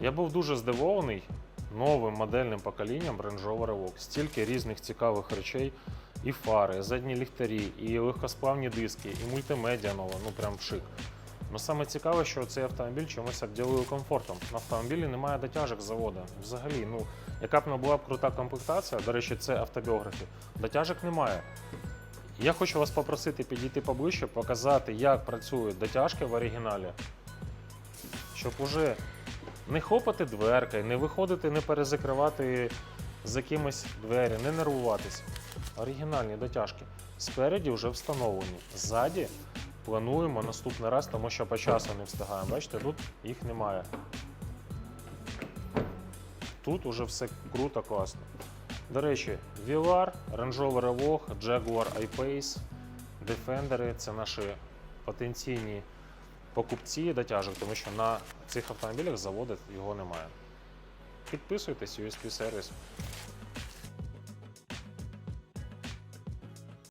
Я був дуже здивований новим модельним поколінням Range Rover Evoque. Стільки різних цікавих речей. І фари, і задні ліхтарі, і легкосплавні диски, і мультимедіа нова, ну прям шик. Ну саме цікаве, що цей автомобіль чомусь обділує комфортом. На автомобілі немає дотяжок заводу. Взагалі, ну яка б не була б крута комплектація, до речі, це автобіографі, дотяжок немає. Я хочу вас попросити підійти поближче, показати, як працюють дотяжки в оригіналі, щоб уже не хопати дверки, не виходити, не перезакривати з якимось двері, не нервуватися. Оригінальні дотяжки. Спереді вже встановлені. Ззаді плануємо наступний раз, тому що по часу не встигаємо. Бачите, тут їх немає. Тут уже все круто, класно. До речі, Vilar, Range Rover Evoque, Jaguar I-Pace, Defender – це наші потенційні покупці дотяжок, тому що на цих автомобілях заводи його немає. Підписуйтесь, USP сервіс.